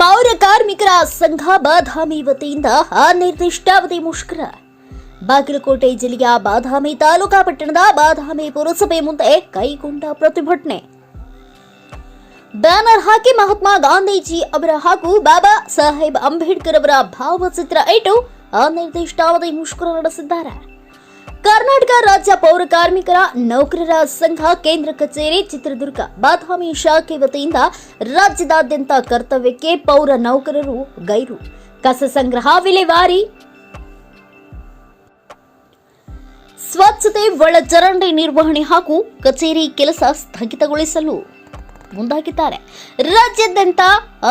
ಪೌರ ಕಾರ್ಮಿಕರ ಸಂಘ ಬಾದಾಮಿ ವತಿಯಿಂದ ಅನಿರ್ದಿಷ್ಟಾವಧಿ ಮುಷ್ಕರ. ಬಾಗಲಕೋಟೆ ಜಿಲ್ಲೆಯ ಬಾದಾಮಿ ತಾಲೂಕಾ ಪಟ್ಟಣದ ಬಾದಾಮಿ ಪುರಸಭೆ ಮುಂದೆ ಕೈಗೊಂಡ ಪ್ರತಿಭಟನೆ. ಬ್ಯಾನರ್ ಹಾಕಿ ಮಹಾತ್ಮ ಗಾಂಧೀಜಿ ಅವರ ಹಾಗೂ ಬಾಬಾ ಸಾಹೇಬ್ ಅಂಬೇಡ್ಕರ್ ಅವರ ಭಾವಚಿತ್ರ ಇಟ್ಟು ಅನಿರ್ದಿಷ್ಟಾವಧಿ ಮುಷ್ಕರ ನಡೆಸಿದ್ದಾರೆ. ಕರ್ನಾಟಕ ರಾಜ್ಯ ಪೌರ ಕಾರ್ಮಿಕರ ನೌಕರರ ಸಂಘ ಕೇಂದ್ರ ಕಚೇರಿ ಚಿತ್ರದುರ್ಗ. ಬಾದಾಮಿ ಶಾಖೆ ವತಿಯಿಂದ ರಾಜ್ಯದಾದ್ಯಂತ ಕರ್ತವ್ಯಕ್ಕೆ ಪೌರ ನೌಕರರು ಗೈರು. ಕಸ ಸಂಗ್ರಹ ವಿಲೇವಾರಿ. ಸ್ವಚ್ಛತೆ ಒಳಚರಂಡಿ ನಿರ್ವಹಣೆ ಹಾಗೂ ಕಚೇರಿ ಕೆಲಸ ಸ್ಥಗಿತಗೊಳಿಸಲು ಮುಂದಾಗಿದ್ದಾರೆ. ರಾಜ್ಯಾದ್ಯಂತ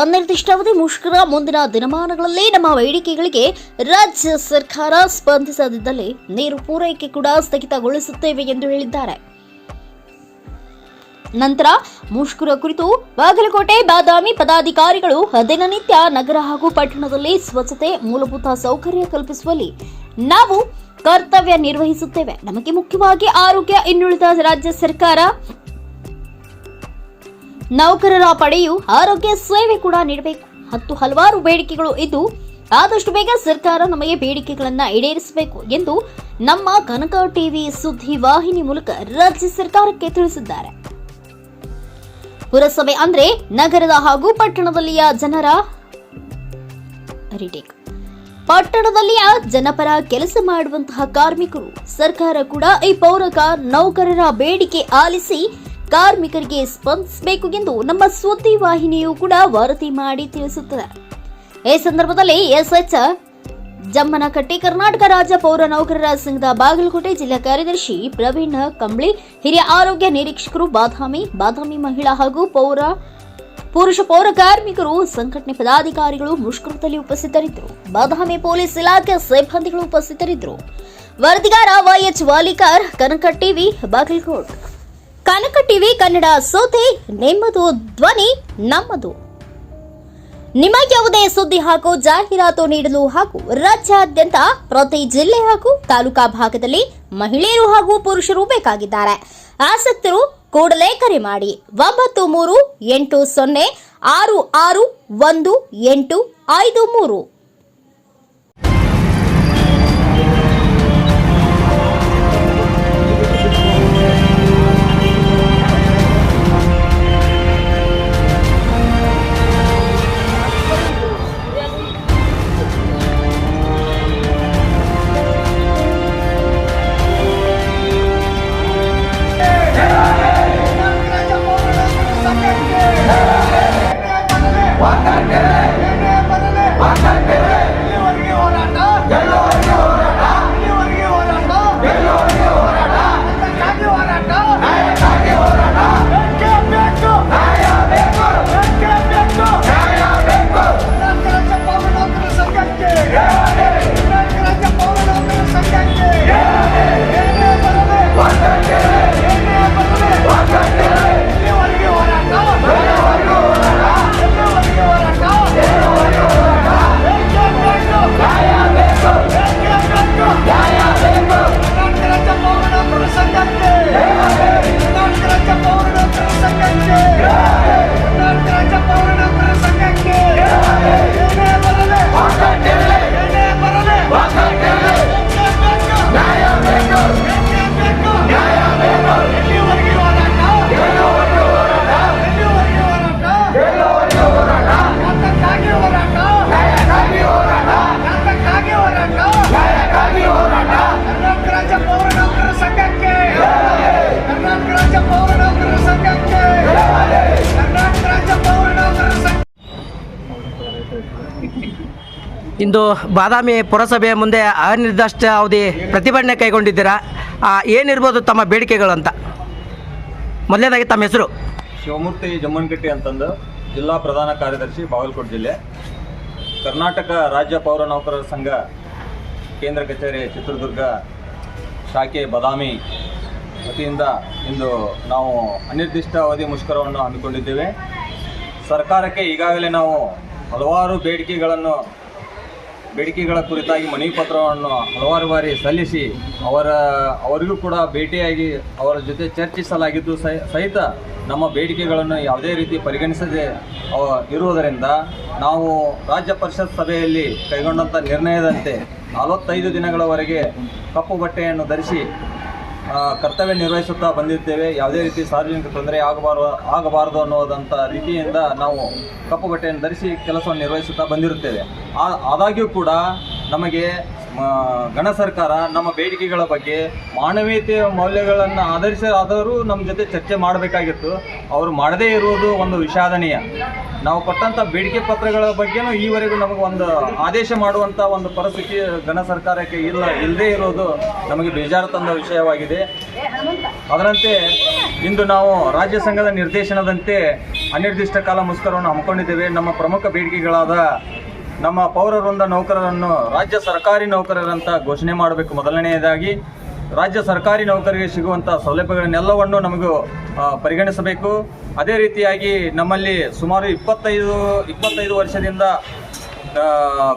ಅನಿರ್ದಿಷ್ಟಾವಧಿ ಮುಷ್ಕರ ಮುಂದಿನ ದಿನಮಾನಗಳಲ್ಲಿ ನಮ್ಮ ಬೇಡಿಕೆಗಳಿಗೆ ರಾಜ್ಯ ಸರ್ಕಾರ ಸ್ಪಂದಿಸದಿದ್ದಲ್ಲಿ ನೀರು ಪೂರೈಕೆ ಕೂಡ ಸ್ಥಗಿತಗೊಳಿಸುತ್ತೇವೆ ಎಂದು ಹೇಳಿದ್ದಾರೆ. ನಂತರ ಮುಷ್ಕರ ಕುರಿತು ಬಾಗಲಕೋಟೆ ಬಾದಾಮಿ ಪದಾಧಿಕಾರಿಗಳು ದಿನನಿತ್ಯ ನಗರ ಹಾಗೂ ಪಟ್ಟಣದಲ್ಲಿ ಸ್ವಚ್ಛತೆ ಮೂಲಭೂತ ಸೌಕರ್ಯ ಕಲ್ಪಿಸುವಲ್ಲಿ ನಾವು ಕರ್ತವ್ಯ ನಿರ್ವಹಿಸುತ್ತೇವೆ. ನಮಗೆ ಮುಖ್ಯವಾಗಿ ಆರೋಗ್ಯ ಇನ್ನುಳಿದ ರಾಜ್ಯ ಸರ್ಕಾರ ನೌಕರರ ಪಡೆಯು ಆರೋಗ್ಯ ಸೇವೆ ಕೂಡ ನೀಡಬೇಕು. ಹತ್ತು ಹಲವಾರು ಬೇಡಿಕೆಗಳು ಇದ್ದು, ಆದಷ್ಟು ಬೇಗ ಸರ್ಕಾರ ನಮಗೆ ಬೇಡಿಕೆಗಳನ್ನ ಈಡೇರಿಸಬೇಕು ಎಂದು ನಮ್ಮ ಕನಕ ಟಿವಿ ಸುದ್ದಿ ವಾಹಿನಿ ಮೂಲಕ ರಾಜ್ಯ ಸರ್ಕಾರಕ್ಕೆ ತಿಳಿಸಿದ್ದಾರೆ. ಪುರಸಭೆ ಅಂದ್ರೆ ನಗರದ ಹಾಗೂ ಪಟ್ಟಣದಲ್ಲಿಯ ಜನರ ಪಟ್ಟಣದಲ್ಲಿಯ ಜನಪರ ಕೆಲಸ ಮಾಡುವಂತಹ ಕಾರ್ಮಿಕರು, ಸರ್ಕಾರ ಕೂಡ ಈ ಪೌರಕ ನೌಕರರ ಬೇಡಿಕೆ ಆಲಿಸಿ ಕಾರ್ಮಿಕರಿಗೆ ಸ್ಪಂದಿಸಬೇಕು ಎಂದು ನಮ್ಮ ಸುದ್ದಿ ವಾಹಿನಿಯು ಕೂಡ ವರದಿ ಮಾಡಿ ತಿಳಿಸುತ್ತದೆ. ಈ ಸಂದರ್ಭದಲ್ಲಿ ಎಸ್ಎಚ್ ಜಮ್ಮನಕಟ್ಟಿ ಕರ್ನಾಟಕ ರಾಜ್ಯ ಪೌರ ನೌಕರರ ಸಂಘದ ಬಾಗಲಕೋಟೆ ಜಿಲ್ಲಾ ಕಾರ್ಯದರ್ಶಿ ಪ್ರವೀಣ್ ಕಂಬ್ಳಿ, ಹಿರಿಯ ಆರೋಗ್ಯ ನಿರೀಕ್ಷಕರು ಬಾದಾಮಿ ಬಾದಾಮಿ ಮಹಿಳಾ ಹಾಗೂ ಪೌರ ಪುರುಷ ಪೌರ ಕಾರ್ಮಿಕರು, ಸಂಘಟನೆ ಪದಾಧಿಕಾರಿಗಳು ಮುಷ್ಕರದಲ್ಲಿ ಉಪಸ್ಥಿತರಿದ್ದರು. ಬಾದಾಮಿ ಪೊಲೀಸ್ ಇಲಾಖೆ ಸಿಬ್ಬಂದಿಗಳು ಉಪಸ್ಥಿತರಿದ್ದರು. ವರದಿಗಾರ Y H Walikar Kanaka TV, Bagalkot. Kanaka TV Kannada ಸೋತೆ ನಿಮ್ಮದು ಧ್ವನಿ, ನಮ್ಮದು. ನಿಮ್ಮ ಯಾವುದೇ ಸುದ್ದಿ ಹಾಗೂ ಜಾಹೀರಾತು ನೀಡಲು ಹಾಗೂ ರಾಜ್ಯಾದ್ಯಂತ ಪ್ರತಿ ಜಿಲ್ಲೆ ಹಾಗೂ ತಾಲೂಕಾ ಭಾಗದಲ್ಲಿ ಮಹಿಳೆಯರು ಹಾಗೂ ಪುರುಷರು ಬೇಕಾಗಿದ್ದಾರೆ. ಆಸಕ್ತರು ಕೂಡಲೇ ಕರೆ ಮಾಡಿ. ಒಂಬತ್ತು ಮೂರು ಎಂಟು ಸೊನ್ನೆ ಆರು ಆರು ಒಂದು ಎಂಟು ಐದು ಮೂರು. ಇಂದು ಬಾದಾಮಿ ಪುರಸಭೆಯ ಮುಂದೆ ಅನಿರ್ದಿಷ್ಟ ಅವಧಿ ಪ್ರತಿಭಟನೆ ಕೈಗೊಂಡಿದ್ದೀರಾ? ಏನಿರ್ಬೋದು ತಮ್ಮ ಬೇಡಿಕೆಗಳು ಅಂತ? ಮೊದಲನೇದಾಗಿ ತಮ್ಮ ಹೆಸರು. ಶಿವಮೂರ್ತಿ ಜಮ್ಮನ್ಕಟ್ಟಿ ಅಂತಂದು ಜಿಲ್ಲಾ ಪ್ರಧಾನ ಕಾರ್ಯದರ್ಶಿ ಬಾಗಲಕೋಟೆ ಜಿಲ್ಲೆ. ಕರ್ನಾಟಕ ರಾಜ್ಯ ಪೌರ ನೌಕರರ ಸಂಘ ಕೇಂದ್ರ ಕಚೇರಿ ಚಿತ್ರದುರ್ಗ ಶಾಖೆ ಬಾದಾಮಿ ವತಿಯಿಂದ ಇಂದು ನಾವು ಅನಿರ್ದಿಷ್ಟ ಅವಧಿ ಮುಷ್ಕರವನ್ನು ಹಮ್ಮಿಕೊಂಡಿದ್ದೇವೆ. ಸರ್ಕಾರಕ್ಕೆ ಈಗಾಗಲೇ ನಾವು ಹಲವಾರು ಬೇಡಿಕೆಗಳನ್ನು ಬೇಡಿಕೆಗಳ ಕುರಿತಾಗಿ ಮನವಿ ಪತ್ರವನ್ನು ಹಲವಾರು ಬಾರಿ ಸಲ್ಲಿಸಿ ಅವರ, ಅವರಿಗೂ ಕೂಡ ಭೇಟಿಯಾಗಿ ಅವರ ಜೊತೆ ಚರ್ಚಿಸಲಾಗಿದ್ದು ಸಹಿತ ನಮ್ಮ ಬೇಡಿಕೆಗಳನ್ನು ಯಾವುದೇ ರೀತಿ ಪರಿಗಣಿಸದೆ ಇರುವುದರಿಂದ ನಾವು ರಾಜ್ಯ ಪರಿಷತ್ ಸಭೆಯಲ್ಲಿ ಕೈಗೊಂಡಂಥ ನಿರ್ಣಯದಂತೆ ನಲವತ್ತೈದು ದಿನಗಳವರೆಗೆ ಕಪ್ಪು ಬಟ್ಟೆಯನ್ನು ಧರಿಸಿ ಕರ್ತವ್ಯ ನಿರ್ವಹಿಸುತ್ತಾ ಬಂದಿದ್ದೇವೆ. ಯಾವುದೇ ರೀತಿ ಸಾರ್ವಜನಿಕ ತೊಂದರೆ ಆಗಬಾರ, ಆಗಬಾರದು ಅನ್ನೋದಂಥ ರೀತಿಯಿಂದ ನಾವು ಕಪ್ಪು ಬಟ್ಟೆಯನ್ನು ಧರಿಸಿ ಕೆಲಸವನ್ನು ನಿರ್ವಹಿಸುತ್ತಾ ಬಂದಿರುತ್ತೇವೆ. ಆದಾಗ್ಯೂ ಕೂಡ ನಮಗೆ ಗಣ ಸರ್ಕಾರ ನಮ್ಮ ಬೇಡಿಕೆಗಳ ಬಗ್ಗೆ ಮಾನವೀಯತೆಯ ಮೌಲ್ಯಗಳನ್ನು ಆಧರಿಸಿ ಆದರೂ ನಮ್ಮ ಜೊತೆ ಚರ್ಚೆ ಮಾಡಬೇಕಾಗಿತ್ತು. ಅವರು ಮಾಡದೇ ಇರುವುದು ಒಂದು ವಿಷಾದನೀಯ. ನಾವು ಕೊಟ್ಟಂಥ ಬೇಡಿಕೆ ಪತ್ರಗಳ ಬಗ್ಗೆನೂ ಈವರೆಗೂ ನಮಗೆ ಒಂದು ಆದೇಶ ಮಾಡುವಂಥ ಒಂದು ಪರಿಸ್ಥಿತಿ ಗಣ ಸರ್ಕಾರಕ್ಕೆ ಇಲ್ಲ ಇಲ್ಲದೇ ಇರೋದು ನಮಗೆ ಬೇಜಾರು ತಂದ ವಿಷಯವಾಗಿದೆ. ಅದರಂತೆ ಇಂದು ನಾವು ರಾಜ್ಯ ಸಂಘದ ನಿರ್ದೇಶನದಂತೆ ಅನಿರ್ದಿಷ್ಟ ಕಾಲ ಮುಷ್ಕರವನ್ನು ಹಮ್ಮಿಕೊಂಡಿದ್ದೇವೆ. ನಮ್ಮ ಪ್ರಮುಖ ಬೇಡಿಕೆಗಳಾದ ನಮ್ಮ ಪೌರವೃಂದ ನೌಕರರನ್ನು ರಾಜ್ಯ ಸರ್ಕಾರಿ ನೌಕರರಂತ ಘೋಷಣೆ ಮಾಡಬೇಕು. ಮೊದಲನೆಯದಾಗಿ, ರಾಜ್ಯ ಸರ್ಕಾರಿ ನೌಕರರಿಗೆ ಸಿಗುವಂಥ ಸೌಲಭ್ಯಗಳನ್ನೆಲ್ಲವನ್ನು ನಮಗೂ ಪರಿಗಣಿಸಬೇಕು. ಅದೇ ರೀತಿಯಾಗಿ ನಮ್ಮಲ್ಲಿ ಸುಮಾರು ಇಪ್ಪತ್ತೈದು ಇಪ್ಪತ್ತೈದು ವರ್ಷದಿಂದ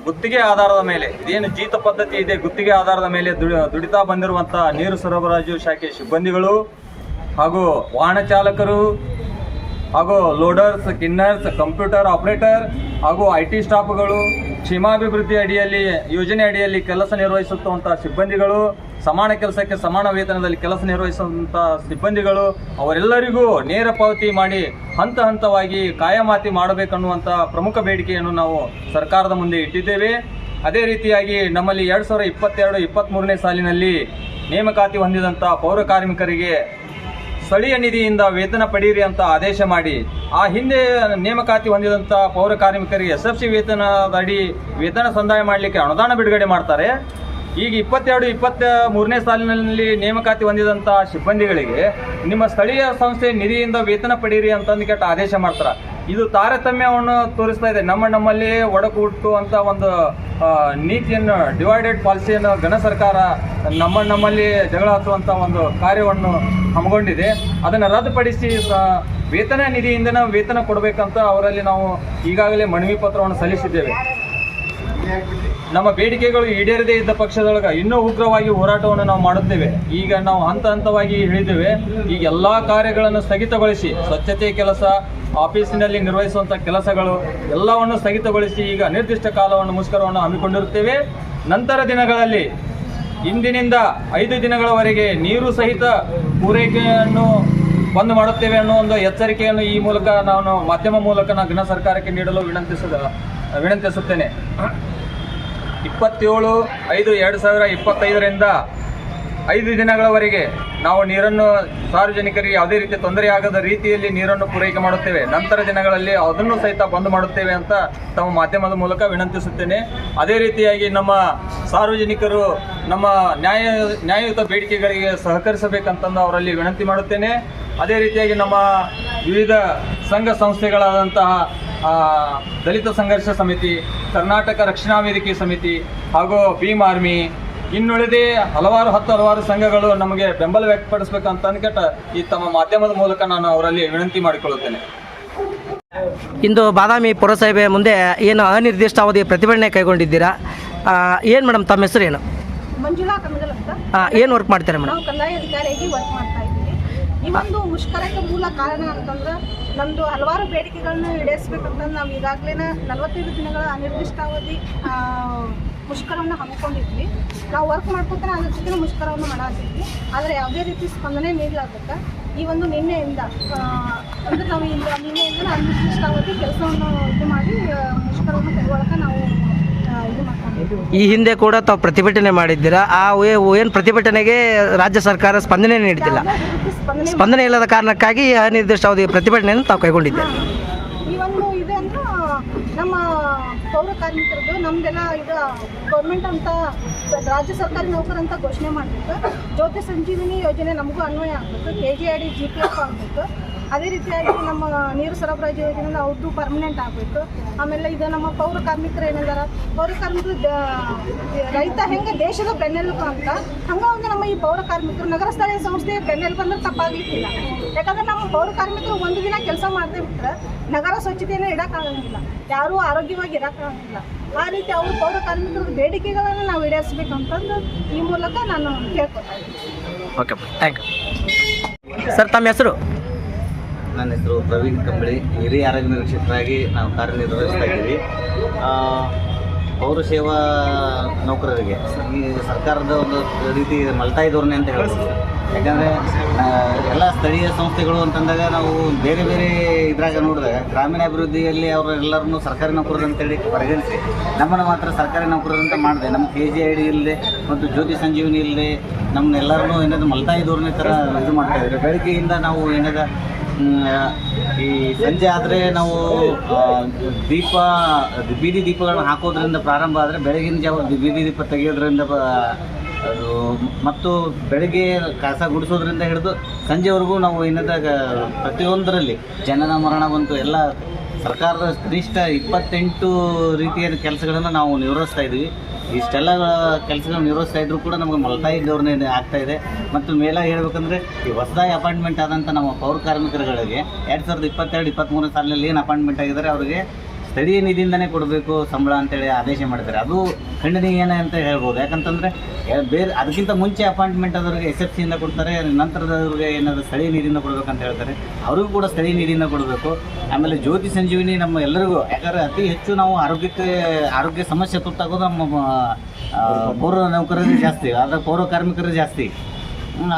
ಗುತ್ತಿಗೆ ಆಧಾರದ ಮೇಲೆ ಏನು ಜೀತ ಪದ್ಧತಿ ಇದೆ, ಗುತ್ತಿಗೆ ಆಧಾರದ ಮೇಲೆ ದುಡಿ- ದುಡಿತಾ ಬಂದಿರುವಂಥ ನೀರು ಸರಬರಾಜು ಶಾಖೆ ಸಿಬ್ಬಂದಿಗಳು ಹಾಗೂ ವಾಹನ ಚಾಲಕರು ಹಾಗೂ ಲೋಡರ್ಸ್, ಕಿನ್ನರ್ಸ್, ಕಂಪ್ಯೂಟರ್ ಆಪರೇಟರ್ ಹಾಗೂ ಐ ಟಿ ಸ್ಟಾಫ್ಗಳು, ಕ್ಷೇಮಾಭಿವೃದ್ಧಿ ಅಡಿಯಲ್ಲಿ, ಯೋಜನೆ ಅಡಿಯಲ್ಲಿ ಕೆಲಸ ನಿರ್ವಹಿಸುತ್ತಂಥ ಸಿಬ್ಬಂದಿಗಳು, ಸಮಾನ ಕೆಲಸಕ್ಕೆ ಸಮಾನ ವೇತನದಲ್ಲಿ ಕೆಲಸ ನಿರ್ವಹಿಸುವಂಥ ಸಿಬ್ಬಂದಿಗಳು, ಅವರೆಲ್ಲರಿಗೂ ನೇರ ಪಾವತಿ ಮಾಡಿ ಹಂತ ಹಂತವಾಗಿ ಕಾಯಮಾತಿ ಮಾಡಬೇಕನ್ನುವಂಥ ಪ್ರಮುಖ ಬೇಡಿಕೆಯನ್ನು ನಾವು ಸರ್ಕಾರದ ಮುಂದೆ ಇಟ್ಟಿದ್ದೇವೆ. ಅದೇ ರೀತಿಯಾಗಿ ನಮ್ಮಲ್ಲಿ ಎರಡು ಸಾವಿರದ ಇಪ್ಪತ್ತೆರಡು ಇಪ್ಪತ್ತ್ಮೂರನೇ ಸಾಲಿನಲ್ಲಿ ನೇಮಕಾತಿ ಹೊಂದಿದಂಥ ಪೌರ ಕಾರ್ಮಿಕರಿಗೆ ಸ್ಥಳೀಯ ನಿಧಿಯಿಂದ ವೇತನ ಪಡೆಯಿರಿ ಅಂತ ಆದೇಶ ಮಾಡಿ, ಆ ಹಿಂದೆ ನೇಮಕಾತಿ ಹೊಂದಿದಂಥ ಪೌರ ಕಾರ್ಮಿಕರಿಗೆ ಎಸ್ ಎಫ್ ಸಿ ವೇತನದ ಅಡಿ ವೇತನ ಸಂದಾಯ ಮಾಡಲಿಕ್ಕೆ ಅನುದಾನ ಬಿಡುಗಡೆ ಮಾಡ್ತಾರೆ. ಈಗ ಇಪ್ಪತ್ತೆರಡು ಇಪ್ಪತ್ತ ಮೂರನೇ ಸಾಲಿನಲ್ಲಿ ನೇಮಕಾತಿ ಹೊಂದಿದಂಥ ಸಿಬ್ಬಂದಿಗಳಿಗೆ ನಿಮ್ಮ ಸ್ಥಳೀಯ ಸಂಸ್ಥೆ ನಿಧಿಯಿಂದ ವೇತನ ಪಡೀರಿ ಅಂತಂದು ಕೆಟ್ಟ ಆದೇಶ ಮಾಡ್ತಾರೆ. ಇದು ತಾರತಮ್ಯವನ್ನು ತೋರಿಸ್ತಾ ಇದೆ. ನಮ್ಮ ನಮ್ಮಲ್ಲಿ ಒಡಕೂಟ್ಟು ಅಂತ ಒಂದು ನೀತಿಯನ್ನು ಡಿವೈಡೆಡ್ ಪಾಲಿಸಿಯನ್ನು ಗಣ ಸರ್ಕಾರ ನಮ್ಮ ನಮ್ಮಲ್ಲಿ ಜಗಳ ಹತ್ತುವಂಥ ಒಂದು ಕಾರ್ಯವನ್ನು ಹಮ್ಮಿಕೊಂಡಿದೆ. ಅದನ್ನು ರದ್ದುಪಡಿಸಿ ವೇತನ ನಿಧಿಯಿಂದ ನಾವು ವೇತನ ಕೊಡಬೇಕಂತ ಅವರಲ್ಲಿ ನಾವು ಈಗಾಗಲೇ ಮನವಿ ಪತ್ರವನ್ನು ಸಲ್ಲಿಸಿದ್ದೇವೆ. ನಮ್ಮ ಬೇಡಿಕೆಗಳು ಈಡೇರದೇ ಇದ್ದ ಪಕ್ಷದೊಳಗೆ ಇನ್ನೂ ಉಗ್ರವಾಗಿ ಹೋರಾಟವನ್ನು ನಾವು ಮಾಡುತ್ತೇವೆ. ಈಗ ನಾವು ಹಂತ ಹಂತವಾಗಿ ಹೇಳಿದ್ದೇವೆ, ಈ ಎಲ್ಲ ಕಾರ್ಯಗಳನ್ನು ಸ್ಥಗಿತಗೊಳಿಸಿ, ಸ್ವಚ್ಛತೆ ಕೆಲಸ, ಆಫೀಸಿನಲ್ಲಿ ನಿರ್ವಹಿಸುವಂಥ ಕೆಲಸಗಳು ಎಲ್ಲವನ್ನು ಸ್ಥಗಿತಗೊಳಿಸಿ ಈಗ ಅನಿರ್ದಿಷ್ಟ ಕಾಲವನ್ನು ಮುಷ್ಕರವನ್ನು ಹಮ್ಮಿಕೊಂಡಿರುತ್ತೇವೆ. ನಂತರ ದಿನಗಳಲ್ಲಿ ಇಂದಿನಿಂದ ಐದು ದಿನಗಳವರೆಗೆ ನೀರು ಸಹಿತ ಪೂರೈಕೆಯನ್ನು ಬಂದ್ ಮಾಡುತ್ತೇವೆ ಅನ್ನೋ ಒಂದು ಎಚ್ಚರಿಕೆಯನ್ನು ಈ ಮೂಲಕ ನಾನು ಮಾಧ್ಯಮ ಮೂಲಕ ನಾನು ಗೃಹ ಸರ್ಕಾರಕ್ಕೆ ನೀಡಲು ವಿನಂತಿಸಿದ ವಿನಂತಿಸುತ್ತೇನೆ. ಇಪ್ಪತ್ತೇಳು, ಐದು, ಎರಡು ಸಾವಿರ ಇಪ್ಪತ್ತೈದರಿಂದ ಐದು ದಿನಗಳವರೆಗೆ ನಾವು ನೀರನ್ನು ಸಾರ್ವಜನಿಕರಿಗೆ ಯಾವುದೇ ರೀತಿ ತೊಂದರೆಯಾಗದ ರೀತಿಯಲ್ಲಿ ನೀರನ್ನು ಪೂರೈಕೆ ಮಾಡುತ್ತೇವೆ. ನಂತರ ದಿನಗಳಲ್ಲಿ ಅದನ್ನು ಸಹಿತ ಬಂದ್ ಮಾಡುತ್ತೇವೆ ಅಂತ ತಮ್ಮ ಮಾಧ್ಯಮದ ಮೂಲಕ ವಿನಂತಿಸುತ್ತೇನೆ. ಅದೇ ರೀತಿಯಾಗಿ ನಮ್ಮ ಸಾರ್ವಜನಿಕರು ನಮ್ಮ ನ್ಯಾಯ, ನ್ಯಾಯಯುತ ಬೇಡಿಕೆಗಳಿಗೆ ಸಹಕರಿಸಬೇಕಂತಂದು ಅವರಲ್ಲಿ ವಿನಂತಿ ಮಾಡುತ್ತೇನೆ. ಅದೇ ರೀತಿಯಾಗಿ ನಮ್ಮ ವಿವಿಧ ಸಂಘ ಸಂಸ್ಥೆಗಳಾದಂತಹ ದಲಿತ ಸಂಘರ್ಷ ಸಮಿತಿ ಕರ್ನಾಟಕ ರಕ್ಷಣಾ ವೇದಿಕೆ ಸಮಿತಿ ಹಾಗೂ ಭೀಮ್ ಆರ್ಮಿ ಇನ್ನುಳಿದೇ ಹಲವಾರು ಹತ್ತು ಹಲವಾರು ಸಂಘಗಳು ನಮಗೆ ಬೆಂಬಲ ವ್ಯಕ್ತಪಡಿಸಬೇಕಂತ ಅನ್ಕಟ್ಟ ಈ ತಮ್ಮ ಮಾಧ್ಯಮದ ಮೂಲಕ ನಾನು ಅವರಲ್ಲಿ ವಿನಂತಿ ಮಾಡಿಕೊಳ್ಳುತ್ತೇನೆ. ಇಂದು ಬಾದಾಮಿ ಪುರಸಭೆ ಮುಂದೆ ಏನು ಅನಿರ್ದಿಷ್ಟ ಅನಿರ್ದಿಷ್ಟಾವಧಿ ಪ್ರತಿಭಟನೆ ಕೈಗೊಂಡಿದ್ದೀರಾ? ಏನು ಮೇಡಮ್ ತಮ್ಮ ಹೆಸರು ಏನು ಮಂಜುಳಾ ಕಮಗಲ್ ಅಂತ. ಏನು ವರ್ಕ್ ಮಾಡ್ತಾರೆ ಮೇಡಮ್? ನಾವು ಕಂದಾಯ ಅಧಿಕಾರಿಯಾಗಿ ವರ್ಕ್ ಮಾಡ್ತಾ ಇದ್ದೀವಿ. ಈ ಒಂದು ಮುಷ್ಕರಕ್ಕೆ ಮೂಲ ಕಾರಣ ಅಂತಂದ್ರೆ ನಮ್ಮದು ಹಲವಾರು ಬೇಡಿಕೆಗಳನ್ನ ಈಡೇರಿಸ್ಬೇಕಂತಂದು ನಾವು ಈಗಾಗಲೇ ನಲವತ್ತೈದು ದಿನಗಳ ಅನಿರ್ದಿಷ್ಟಾವಧಿ ಮುಷ್ಕರವನ್ನು ಹಮ್ಮಿಕೊಂಡಿದ್ವಿ. ನಾವು ವರ್ಕ್ ಮಾಡ್ಕೊತಾನೆ ಅದ್ರ ಜೊತೆ ಮುಷ್ಕರವನ್ನು ಮಾಡಾತಿದ್ವಿ. ಆದರೆ ಯಾವುದೇ ರೀತಿ ಸ್ಪಂದನೆ ನೀಡಲಾಗುತ್ತೆ ಈ ಒಂದು ನಿನ್ನೆಯಿಂದ ಅಂದರೆ ನಾವು ಇಂದ ನಿನ್ನೆಯಿಂದ ಅನಿರ್ದಿಷ್ಟಾವಧಿ ಕೆಲಸವನ್ನು ಇದು ಮಾಡಿ ಮುಷ್ಕರವನ್ನು ಕೈಗೊಳ್ಳಕ್ಕೆ ನಾವು ಈ ಹಿಂದೆ ಕೂಡ ತಾವು ಪ್ರತಿಭಟನೆ ಮಾಡಿದ್ದೀರಾ? ಆ ಏನು ಪ್ರತಿಭಟನೆಗೆ ರಾಜ್ಯ ಸರ್ಕಾರ ಸ್ಪಂದನೆ ನೀಡುತ್ತಿಲ್ಲ ಸ್ಪಂದನೆ ಇಲ್ಲದ ಕಾರಣಕ್ಕಾಗಿ ಅನಿರ್ದಿಷ್ಟಾವಧಿ ಪ್ರತಿಭಟನೆಯನ್ನು ತಾವು ಇದೆ ಅಂದ್ರೆ ನಮ್ಮ ಪೌರ ಕಾರ್ಮಿಕರದ್ದು, ನಮ್ದೆಲ್ಲ ಈಗ ಗೌರ್ಮೆಂಟ್ ಅಂತ, ರಾಜ್ಯ ಸರ್ಕಾರಿ ನೌಕರ ಅಂತ ಘೋಷಣೆ ಮಾಡಬೇಕು. ಜ್ಯೋತಿ ಸಂಜೀವಿನಿ ಯೋಜನೆ ನಮಗೂ ಅನ್ವಯ ಆಗಬೇಕು. ಕೆ ಜಿ ಆಡಿ ಜಿ ಪಿ ಎಫ್ ಆಗಬೇಕು. ಅದೇ ರೀತಿಯಾಗಿ ನಮ್ಮ ನೀರು ಸರಬರಾಜು ಯೋಜನೆಯಿಂದ ಅವ್ರದ್ದು ಪರ್ಮನೆಂಟ್ ಆಗಬೇಕು ಆಮೇಲೆ ಇದು ನಮ್ಮ ಪೌರ ಕಾರ್ಮಿಕರು ಏನಿದಾರ, ಪೌರ ಕಾರ್ಮಿಕರು ರೈತ ಹೆಂಗೆ ದೇಶದ ಬೆನ್ನೆಲುಬು ಅಂತ, ಹಂಗ ಒಂದು ನಮ್ಮ ಈ ಪೌರ ಕಾರ್ಮಿಕರು ನಗರ ಸ್ಥಳೀಯ ಸಂಸ್ಥೆ ಬೆನ್ನೆಲುಬು ಅಂದ್ರೆ ತಪ್ಪಾಗ್ಲಿಕ್ಕಿಲ್ಲ. ಯಾಕಂದ್ರೆ ನಮ್ಮ ಪೌರ ಕಾರ್ಮಿಕರು ಒಂದು ದಿನ ಕೆಲಸ ಮಾಡದೆ ಬಿಟ್ರೆ ನಗರ ಸ್ವಚ್ಛತೆಯನ್ನು ಇಡೋಕ್ಕಾಗಂಗಿಲ್ಲ. ಯಾರೂ ಆರೋಗ್ಯವಾಗಿ ಇರೋಕ್ಕಾಗಂಗಿಲ್ಲ ಆ ರೀತಿ ಅವರು ಪೌರ ಕಾರ್ಮಿಕರ ಬೇಡಿಕೆಗಳನ್ನು ನಾವು ಈಡೇರಿಸ್ಬೇಕಂತಂದು ಈ ಮೂಲಕ ನಾನು ಕೇಳ್ಕೊತಾ ಇದ್ದೀನಿ. ಓಕೆ ಥ್ಯಾಂಕ್ ಯು ಸರ್ ತಮ್ಮ ಹೆಸರು? ನನ್ನ ಹೆಸರು ಪ್ರವೀಣ್ ಕಂಬಳಿ. ಹಿರಿಯ ಆರೋಗ್ಯ ನಿರೀಕ್ಷಕರಾಗಿ ನಾವು ಕಾರ್ಯನಿರ್ವಹಿಸ್ತಾ ಇದ್ದೀವಿ. ಪೌರಸೇವಾ ಪೌರ ಸೇವಾ ನೌಕರರಿಗೆ, ಈ ಸರ್ಕಾರದ ಒಂದು ರೀತಿ ಮಲ್ತಾಯಿ ಧೋರಣೆ ಅಂತ ಹೇಳ್ಬೋದು. ಯಾಕಂದರೆ ಎಲ್ಲ ಸ್ಥಳೀಯ ಸಂಸ್ಥೆಗಳು ಅಂತಂದಾಗ ನಾವು ಬೇರೆ ಬೇರೆ ಇದ್ರಾಗ ನೋಡಿದಾಗ ಗ್ರಾಮೀಣಾಭಿವೃದ್ಧಿಯಲ್ಲಿ ಅವರೆಲ್ಲರನ್ನು ಸರ್ಕಾರಿ ನೌಕರರು ಅಂತೇಳಿ ಪರಿಗಣಿಸಿ, ನಮ್ಮನ್ನು ಮಾತ್ರ ಸರ್ಕಾರಿ ನೌಕರರು ಅಂತ ಮಾಡಿದೆ, ನಮ್ಮ ಕೆ ಜಿ ಐ ಡಿ ಇಲ್ಲದೆ ಮತ್ತು ಜ್ಯೋತಿ ಸಂಜೀವಿನಿ ಇಲ್ಲದೆ ನಮ್ಮನ್ನೆಲ್ಲರನ್ನೂ ಏನಾದ್ರು ಮಲ್ತಾಯಿ ಧೋರಣೆ ಥರ ಇದು ಮಾಡ್ತಾ ಇದ್ದಾರೆ. ಬೆಳಗ್ಗೆಯಿಂದ ನಾವು ಏನಾದ ಈ ಸಂಜೆ ಆದರೆ ನಾವು ದೀಪ, ಬೀದಿ ದೀಪಗಳನ್ನ ಹಾಕೋದ್ರಿಂದ ಪ್ರಾರಂಭ ಆದರೆ ಬೆಳಗಿನ ಜಾವ ಬೀದಿ ದೀಪ ತೆಗೆಯೋದ್ರಿಂದ ಅದು ಮತ್ತು ಬೆಳಗ್ಗೆ ಕಸ ಗುಡಿಸೋದ್ರಿಂದ ಹಿಡಿದು ಸಂಜೆವರೆಗೂ ನಾವು ಇನ್ನದಾಗ ಪ್ರತಿಯೊಂದರಲ್ಲಿ ಜನನ ಮರಣ ಬಂತು, ಎಲ್ಲ ಸರ್ಕಾರದ ಕನಿಷ್ಠ ಇಪ್ಪತ್ತೆಂಟು ರೀತಿಯ ಕೆಲಸಗಳನ್ನು ನಾವು ನಿರ್ವಹಿಸ್ತಾ ಇದ್ದೀವಿ ಇಷ್ಟೆಲ್ಲ ಕೆಲಸಗಳನ್ನು ನಿರ್ವಹಿಸ್ತಾ ಇದ್ರು ಕೂಡ ನಮಗೆ ಮಲತಾಯಿ ಧೋರಣೆ ಆಗ್ತಾ ಇದೆ. ಮತ್ತು ಮೇಲಾಗಿ ಹೇಳ್ಬೇಕಂದ್ರೆ ಈ ಹೊಸದಾಗಿ ಅಪಾಯಿಂಟ್ಮೆಂಟ್ ಆದಂಥ ನಮ್ಮ ಪೌರ ಕಾರ್ಮಿಕರುಗಳಿಗೆ ಎರಡು ಸಾವಿರದ ಇಪ್ಪತ್ತೆರಡು ಇಪ್ಪತ್ತ್ಮೂರನೇ ಸಾಲಿನಲ್ಲಿ ಏನು ಅಪಾಯಿಂಟ್ಮೆಂಟ್ ಆಗಿದ್ದಾರೆ, ಅವರಿಗೆ ಸ್ಥಳೀಯ ನಿಧಿಯಿಂದನೇ ಕೊಡಬೇಕು ಸಂಬಳ ಅಂತೇಳಿ ಆದೇಶ ಮಾಡ್ತಾರೆ. ಅದು ಖಂಡನೀಯನೇ ಅಂತ ಹೇಳ್ಬೋದು. ಯಾಕಂತಂದರೆ ಬೇರೆ, ಅದಕ್ಕಿಂತ ಮುಂಚೆ ಅಪಾಯಿಂಟ್ಮೆಂಟ್ ಆದವ್ರಿಗೆ ಎಸ್ ಎಫ್ ಸಿಯಿಂದ ಕೊಡ್ತಾರೆ, ನಂತರದವ್ರಿಗೆ ಏನಾದರೂ ಸ್ಥಳೀಯ ನಿಧಿಯಿಂದ ಕೊಡಬೇಕಂತ ಹೇಳ್ತಾರೆ. ಅವ್ರಿಗೂ ಕೂಡ ಸ್ಥಳೀಯ ನಿಧಿಯಿಂದ ಕೊಡಬೇಕು. ಆಮೇಲೆ ಜ್ಯೋತಿ ಸಂಜೀವಿನಿ ನಮ್ಮ ಎಲ್ಲರಿಗೂ, ಯಾಕಂದರೆ ಅತಿ ಹೆಚ್ಚು ನಾವು ಆರೋಗ್ಯಕ್ಕೆ, ಆರೋಗ್ಯ ಸಮಸ್ಯೆ ತುತ್ತಾಗೋದು ನಮ್ಮ ಪೌರ ನೌಕರರು ಜಾಸ್ತಿ ಆದರೆ ಪೌರ ಕಾರ್ಮಿಕರು ಜಾಸ್ತಿ.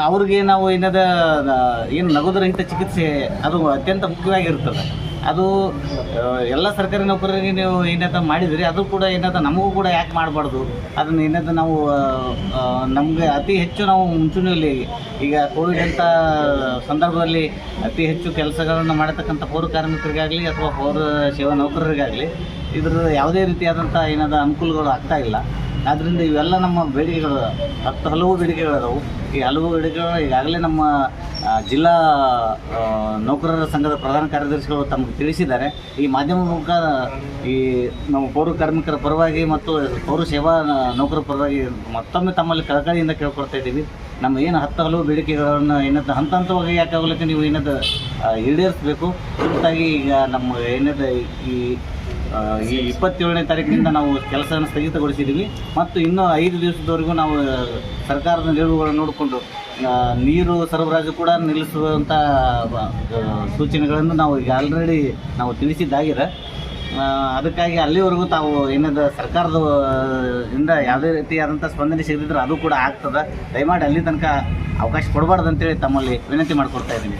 ಅವ್ರಿಗೆ ನಾವು ಏನಾದ ಏನು ನಗದುರಹಿತ ಚಿಕಿತ್ಸೆ, ಅದು ಅತ್ಯಂತ ಮುಖ್ಯವಾಗಿರ್ತದೆ. ಅದು ಎಲ್ಲ ಸರ್ಕಾರಿ ನೌಕರರಿಗೆ ನೀವು ಏನಾದ್ರು ಮಾಡಿದ್ರಿ ಅದು ಕೂಡ ಏನಾದ್ರು ನಮಗೂ ಕೂಡ ಯಾಕೆ ಮಾಡಬಾರ್ದು? ಅದನ್ನು ಏನಾದ್ರು ನಾವು ನಮಗೆ ಅತಿ ಹೆಚ್ಚು ನಾವು ಮುಂಚೂಣಿಯಲ್ಲಿ ಈಗ ಕೋವಿಡ್ ಅಂತ ಸಂದರ್ಭದಲ್ಲಿ ಅತಿ ಹೆಚ್ಚು ಕೆಲಸಗಳನ್ನು ಮಾಡತಕ್ಕಂಥ ಪೌರ ಕಾರ್ಮಿಕರಿಗಾಗಲಿ ಅಥವಾ ಪೌರ ಸೇವಾ ನೌಕರರಿಗಾಗಲಿ ಇದ್ರ ಯಾವುದೇ ರೀತಿಯಾದಂಥ ಏನಾದ ಅನುಕೂಲಗಳು ಆಗ್ತಾ ಇಲ್ಲ. ಆದ್ದರಿಂದ ಇವೆಲ್ಲ ನಮ್ಮ ಬೇಡಿಕೆಗಳು, ಹತ್ತು ಹಲವು ಬೇಡಿಕೆಗಳಿದಾವೆ. ಈ ಹಲವು ಬೇಡಿಕೆಗಳು ಈಗಾಗಲೇ ನಮ್ಮ ಜಿಲ್ಲಾ ನೌಕರರ ಸಂಘದ ಪ್ರಧಾನ ಕಾರ್ಯದರ್ಶಿಗಳು ತಮಗೆ ತಿಳಿಸಿದ್ದಾರೆ. ಈ ಮಾಧ್ಯಮ ಮೂಲಕ ಈ ನಮ್ಮ ಪೌರ ಕಾರ್ಮಿಕರ ಪರವಾಗಿ ಮತ್ತು ಪೌರ ಸೇವಾ ನೌಕರರ ಪರವಾಗಿ ಮತ್ತೊಮ್ಮೆ ತಮ್ಮಲ್ಲಿ ಕಳಕಳಿಯಿಂದ ಕೇಳ್ಕೊಡ್ತಾ ಇದ್ದೀವಿ. ನಮ್ಮ ಏನು ಹತ್ತು ಹಲವು ಬೇಡಿಕೆಗಳನ್ನು ಏನದ ಹಂತ ಹಂತವಾಗಿ ಯಾಕಾಗಲಿಕ್ಕೆ ನೀವು ಏನದು ಈಡೇರಿಸ್ಬೇಕು. ಈಗ ನಮ್ಮ ಏನದ ಈ ಈ ಇಪ್ಪತ್ತೇಳನೇ ತಾರೀಕಿನಿಂದ ನಾವು ಕೆಲಸವನ್ನು ಸ್ಥಗಿತಗೊಳಿಸಿದ್ದೀವಿ. ಮತ್ತು ಇನ್ನೂ ಐದು ದಿವಸದವರೆಗೂ ನಾವು ಸರ್ಕಾರದ ನಿಲುವುಗಳನ್ನು ನೋಡಿಕೊಂಡು ನೀರು ಸರಬರಾಜು ಕೂಡ ನಿಲ್ಲಿಸುವಂಥ ಸೂಚನೆಗಳನ್ನು ನಾವು ಈಗ ಆಲ್ರೆಡಿ ನಾವು ತಿಳಿಸಿದ್ದಾಗಿದೆ. ಅದಕ್ಕಾಗಿ ಅಲ್ಲಿವರೆಗೂ ತಾವು ಏನಾದ ಸರ್ಕಾರದ ಇಂದ ಯಾವುದೇ ರೀತಿಯಾದಂಥ ಸ್ಪಂದನೆ ಸಿಗದಿದ್ರೆ ಅದು ಕೂಡ ಆಗ್ತದೆ. ದಯಮಾಡಿ ಅಲ್ಲಿ ತನಕ ಅವಕಾಶ ಕೊಡಬಾರ್ದು ಅಂತೇಳಿ ತಮ್ಮಲ್ಲಿ ವಿನಂತಿ ಮಾಡಿಕೊಡ್ತಾ ಇದ್ದೀನಿ.